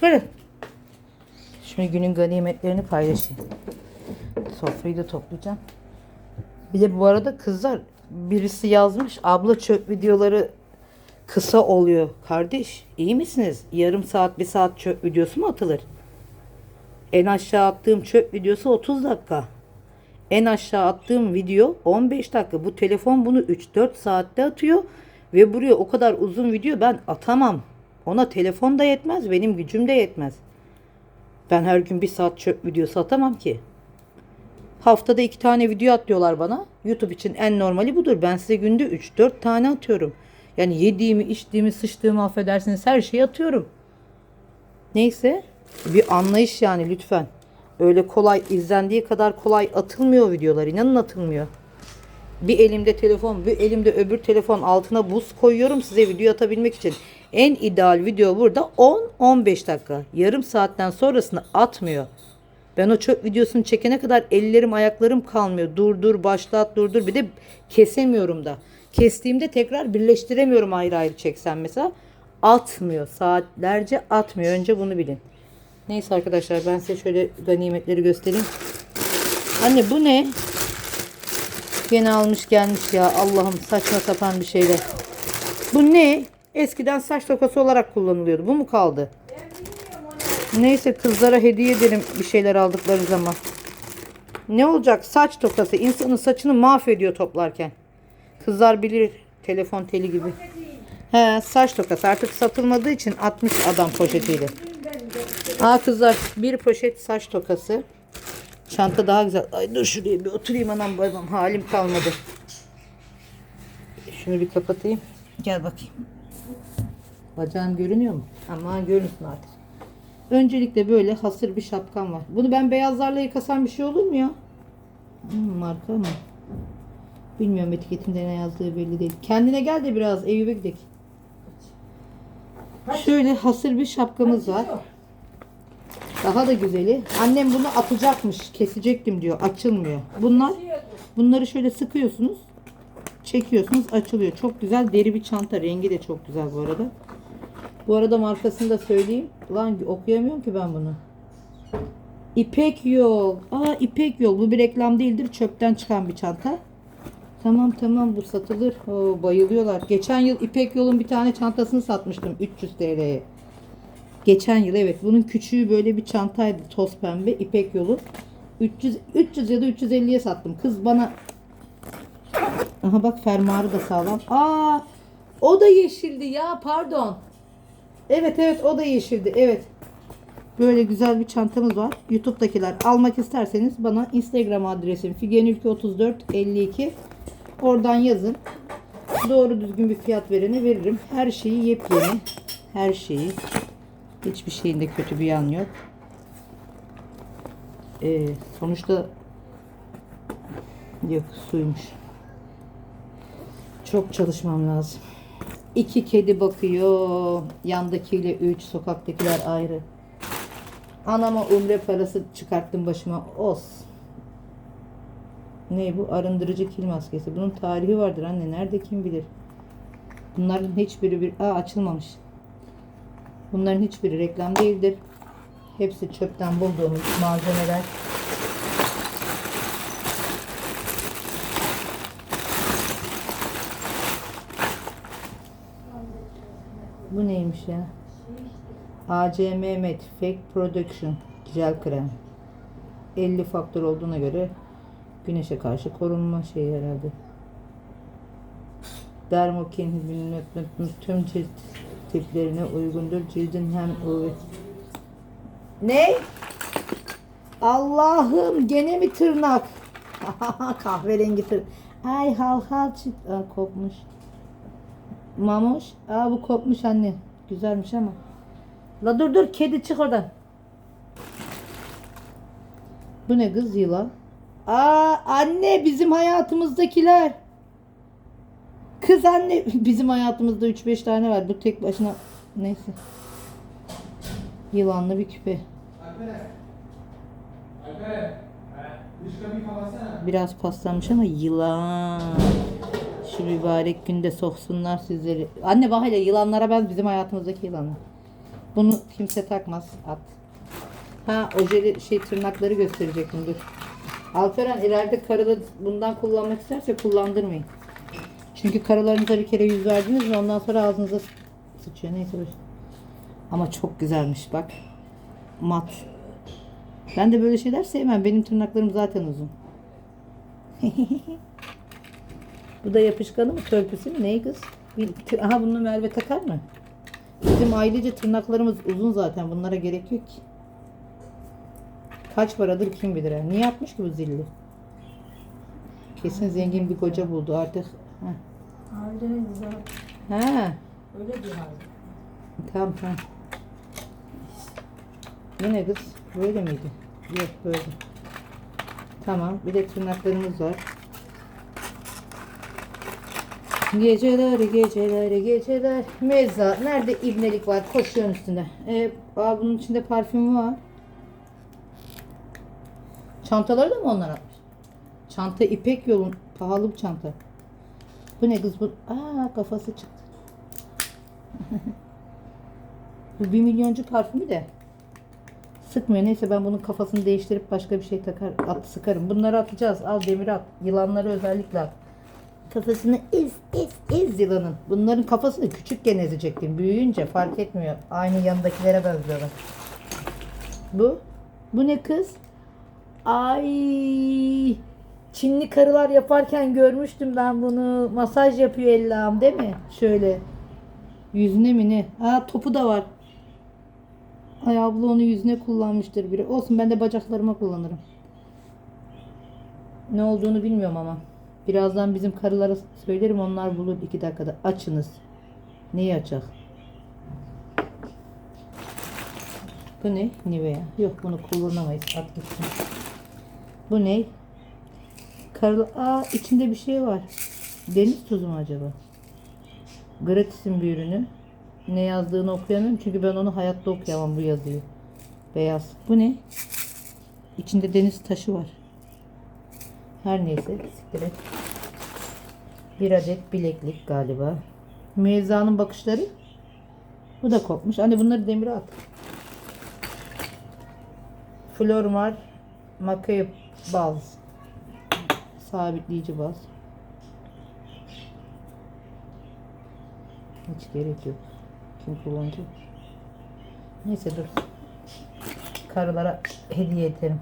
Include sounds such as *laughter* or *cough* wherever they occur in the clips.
Çıkarın. Şimdi günün ganimetlerini paylaşayım. Sofrayı da toplayacağım. Bir de bu arada kızlar birisi yazmış abla çöp videoları kısa oluyor. Kardeş iyi misiniz? Yarım saat bir saat çöp videosu mu atılır? En aşağı attığım çöp videosu 30 dakika. En aşağı attığım video 15 dakika. Bu telefon bunu 3-4 saatte atıyor. Ve buraya o kadar uzun video ben atamam. Ona telefon da yetmez. Benim gücüm de yetmez. Ben her gün bir saat çöp videosu atamam ki. Haftada iki tane video atlıyorlar bana. YouTube için en normali budur. Ben size günde 3-4 tane atıyorum. Yani yediğimi, içtiğimi, sıçtığımı affedersiniz her şeyi atıyorum. Neyse bir anlayış yani lütfen. Öyle kolay izlendiği kadar kolay atılmıyor videolar. İnanın atılmıyor. Bir elimde telefon, bir elimde öbür telefon altına buz koyuyorum size video atabilmek için. En ideal video burada 10-15 dakika. Yarım saatten sonrasını atmıyor. Ben o çöp videosunu çekene kadar ellerim ayaklarım kalmıyor. Dur dur başlat dur dur. Bir de kesemiyorum da. Kestiğimde tekrar birleştiremiyorum ayrı ayrı çeksem mesela. Atmıyor. Saatlerce atmıyor. Önce bunu bilin. Neyse arkadaşlar ben size şöyle ganimetleri göstereyim. Anne bu ne? Gene almış gelmiş ya. Allah'ım saçma sapan bir şeyler. Bu ne? Eskiden saç tokası olarak kullanılıyordu. Bu mu kaldı? Neyse kızlara hediye ederim bir şeyler aldıkları zaman. Ne olacak? Saç tokası. İnsanın saçını mahvediyor toplarken. Kızlar bilir telefon teli gibi. He, saç tokası artık satılmadığı için atmış adam poşetiyle. Aa kızlar bir poşet saç tokası. Çanta daha güzel. Ay dur şuraya bir oturayım anam babam halim kalmadı. Şunu bir kapatayım. Gel bakayım. Bacağın görünüyor mu? Aman görünsün artık. Öncelikle böyle hasır bir şapkam var. Bunu ben beyazlarla yıkasam bir şey olur mu ya? Hmm, marka mı? Bilmiyorum etiketinde ne yazdığı belli değil. Kendine gel de biraz Eyüp'e gidelim. Şöyle hasır bir şapkamız var. Daha da güzeli. Annem bunu atacakmış. Kesecektim diyor. Açılmıyor. Bunlar bunları şöyle sıkıyorsunuz. Çekiyorsunuz açılıyor. Çok güzel deri bir çanta. Rengi de çok güzel bu arada. Bu arada markasını da söyleyeyim. Lan okuyamıyorum ki ben bunu. İpek yol. Aa İpek yol. Bu bir reklam değildir. Çöpten çıkan bir çanta. Tamam tamam bu satılır. Oo, bayılıyorlar. Geçen yıl İpek yolun bir tane çantasını satmıştım 300 TL'ye. Geçen yıl evet. Bunun küçüğü böyle bir çantaydı. Toz pembe. İpek yolu. 300, 300 ya da 350'ye sattım. Kız bana Aha bak fermuarı da sağlam. Aa o da yeşildi ya pardon. Evet evet o da yeşildi. Evet. Böyle güzel bir çantamız var. YouTube'dakiler almak isterseniz bana Instagram adresim figenülke3452 oradan yazın. Doğru düzgün bir fiyat verene veririm. Her şeyi yepyeni. Her şeyi. Hiçbir şeyinde kötü bir yan yok. Ee, sonuçta yok suymuş. Çok çalışmam lazım. İki kedi bakıyor. Yandakiyle üç, sokaktakiler ayrı. Anama umre parası çıkarttım başıma. Os. Ne bu? Arındırıcı kil maskesi. Bunun tarihi vardır anne. Nerede kim bilir. Bunların hiçbiri bir... Aa açılmamış. Bunların hiçbiri reklam değildir. Hepsi çöpten bulduğumuz malzemeler. Bu neymiş ya? AC Mehmet Fake Production Gel Krem. 50 faktör olduğuna göre güneşe karşı korunma şeyi herhalde. Dermokin tüm cilt tiplerine uygundur. Cildin hem UV Ne? Allah'ım gene mi tırnak? *laughs* Kahverengi tırnak. Ay hal hal çıktı. Aa, kopmuş. Mamuş. Aa bu kopmuş anne. Güzelmiş ama. La dur dur kedi çık oradan. Bu ne kız yılan? Aa anne bizim hayatımızdakiler. Kız anne *laughs* bizim hayatımızda 3-5 tane var. Bu tek başına neyse. Yılanlı bir küpe. Biraz paslanmış ama yılan. Şu mübarek günde soksunlar sizleri. Anne bak yılanlara ben bizim hayatımızdaki yılanlar. Bunu kimse takmaz. At. Ha ojeli şey tırnakları gösterecektim dur. Alperen ileride karıda bundan kullanmak isterse kullandırmayın. Çünkü karılarınıza bir kere yüz verdiniz mi ondan sonra ağzınıza sı- sıçıyor. Neyse boş. Ama çok güzelmiş bak. Mat. Ben de böyle şeyler sevmem. Benim tırnaklarım zaten uzun. *laughs* Bu da yapışkanı mı? Törpüsü mü? Neyi kız? Bir, Aha bunu Merve takar mı? Bizim ailece tırnaklarımız uzun zaten. Bunlara gerek yok ki. Kaç paradır kim bilir. ha. Niye yapmış ki bu zilli? Kesin zengin bir koca buldu artık. Heh. Ailenin güzel. Ha, Öyle diyor tamam tamam. Yine kız böyle miydi? Yok böyle. Tamam bir de tırnaklarımız var. Geceler geceler geceler Mezza nerede ibnelik var koşuyorsun üstünde ee, aa, bunun içinde parfüm var Çantaları da mı onlar atmış? Çanta İpek yolun pahalı bir çanta Bu ne kız bu? Aa kafası çıktı *laughs* Bu bir milyoncu parfümü de Sıkmıyor. Neyse ben bunun kafasını değiştirip başka bir şey takar, at, sıkarım. Bunları atacağız. Al demir at. Yılanları özellikle at. Kafasını ez ez ez yılanın. Bunların kafasını küçükken ezecektim. Büyüyünce fark etmiyor. Aynı yanındakilere benziyorlar. Bu? Bu ne kız? Ay Çinli karılar yaparken görmüştüm ben bunu. Masaj yapıyor Allah'ım değil mi? Şöyle. Yüzüne mi ne? Aa topu da var. Ay abla onu yüzüne kullanmıştır biri. Olsun ben de bacaklarıma kullanırım. Ne olduğunu bilmiyorum ama. Birazdan bizim karılara söylerim onlar bulur iki dakikada. Açınız. Neyi açacak? Bu ne? Nivea. Yok bunu kullanamayız. At gitsin. Bu ne? Karıla... Aa içinde bir şey var. Deniz tuzu mu acaba? Gratis'in bir ürünü. Ne yazdığını okuyamıyorum çünkü ben onu hayatta okuyamam bu yazıyı. Beyaz. Bu ne? İçinde deniz taşı var. Her neyse. Siktir et. Bir adet bileklik galiba. Müezzanın bakışları. Bu da kopmuş. Anne bunları demire at. Flormar Makayı baz. Sabitleyici baz. Hiç gerek yok. Kim kullanacak? Neyse dur. Karılara hediye ederim.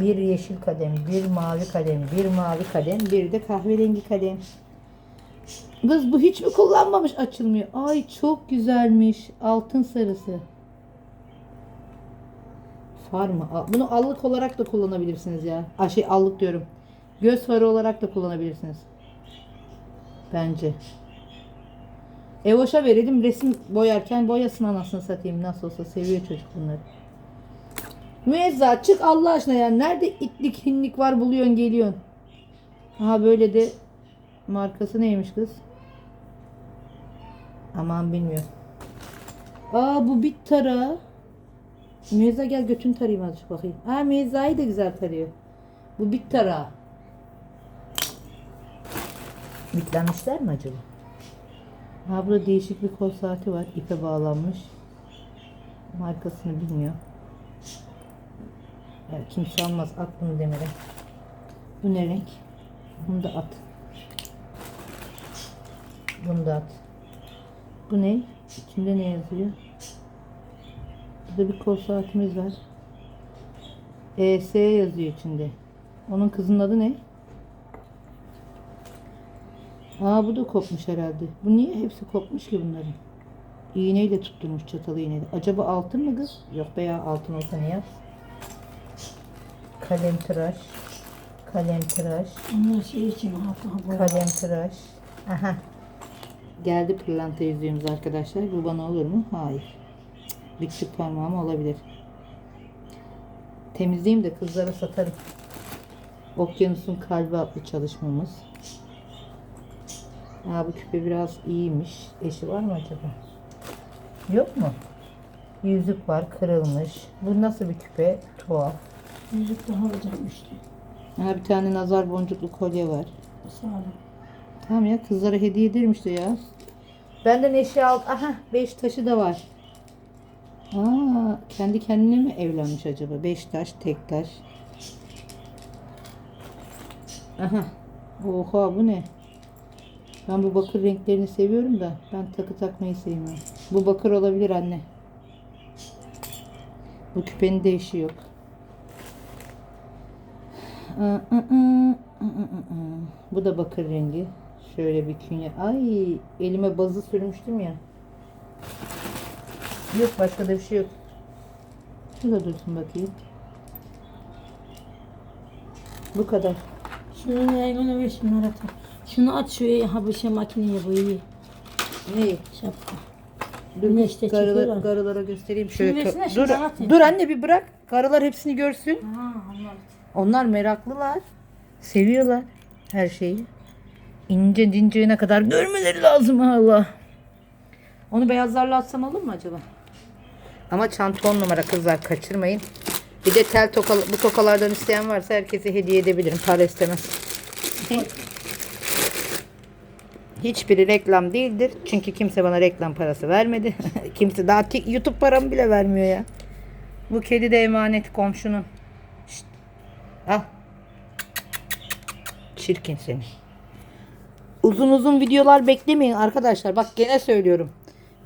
Bir yeşil kalem, bir mavi kalem, bir mavi kalem, bir de kahverengi kalem. Kız bu hiç mi kullanmamış açılmıyor. Ay çok güzelmiş. Altın sarısı. Far mı? Bunu allık olarak da kullanabilirsiniz ya. Aa, şey allık diyorum. Göz farı olarak da kullanabilirsiniz. Bence. Evoş'a verelim resim boyarken boyasın anasını satayım. Nasıl olsa seviyor çocuk bunları. Müezza çık Allah aşkına ya. Nerede itlik hinlik var buluyorsun geliyorsun. Aha böyle de markası neymiş kız? Aman bilmiyorum. Aa bu bit tara. Müezza gel götün tarayayım azıcık bakayım. Aa Müezza'yı da güzel tarıyor. Bu bit tara. Bitlenmişler mi acaba? Ha burada değişik bir kol saati var. İpe bağlanmış. Markasını bilmiyor. Ya kimse almaz. At bunu demire. Bu ne renk? Bunu da at. Bunu da at. Bu ne? İçinde ne yazıyor? Burada bir kol saatimiz var. ES yazıyor içinde. Onun kızın adı ne? Aa bu da kopmuş herhalde. Bu niye hepsi kopmuş ki bunların? İğneyle tutturmuş çatalı iğneyle. Acaba altın mı kız? Yok be ya altın olsa ne yap? Kalem tıraş. Kalem tıraş. Onlar şey için hafta bu. Kalem tıraş. Aha. Geldi pırlanta yüzüğümüz arkadaşlar. Bu bana olur mu? Hayır. Küçük parmağım olabilir. Temizleyeyim de kızlara satarım. Okyanusun Kalbi adlı çalışmamız. Aa, bu küpe biraz iyiymiş. Eşi var mı acaba? Yok mu? Yüzük var kırılmış. Bu nasıl bir küpe? Tuhaf. Yüzük daha olacakmıştı. Ha, bir tane nazar boncuklu kolye var. Sağ olun. Tamam ya kızlara hediye ederim işte ya. Benden eşya al. Aha beş taşı da var. Aa, kendi kendine mi evlenmiş acaba? Beş taş, tek taş. Aha. Oha bu ne? Ben bu bakır renklerini seviyorum da ben takı takmayı sevmiyorum. Bu bakır olabilir anne. Bu küpenin de işi yok. Aa, aa, aa, aa, aa. Bu da bakır rengi. Şöyle bir künye. Ay elime bazı sürmüştüm ya. Yok başka da bir şey yok. Şurada dursun bakayım. Bu kadar. Şunu Eymen'e ver şunları at. Şunu at şu habışa makineye bu iyi. Ne? Şapka. Dur Güneşte karılara, çekiyorlar. karılara göstereyim. Şunu Şöyle versene, dur, dur anne bir bırak. Karılar hepsini görsün. Ha anladım. Onlar meraklılar. Seviyorlar her şeyi. İnce dinceyine kadar görmeleri lazım Allah. Onu beyazlarla atsam olur mu acaba? Ama çanta on numara kızlar kaçırmayın. Bir de tel toka, bu tokalardan isteyen varsa herkese hediye edebilirim. Para istemez. Hiçbiri reklam değildir. Çünkü kimse bana reklam parası vermedi. *laughs* kimse daha YouTube paramı bile vermiyor ya. Bu kedi de emanet komşunun. Al. Çirkin seni. Uzun uzun videolar beklemeyin arkadaşlar. Bak gene söylüyorum.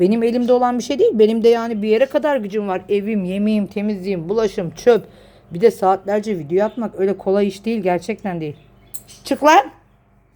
Benim elimde olan bir şey değil. Benim de yani bir yere kadar gücüm var. Evim, yemeğim, temizliğim, bulaşım, çöp. Bir de saatlerce video atmak öyle kolay iş değil. Gerçekten değil. Çık lan.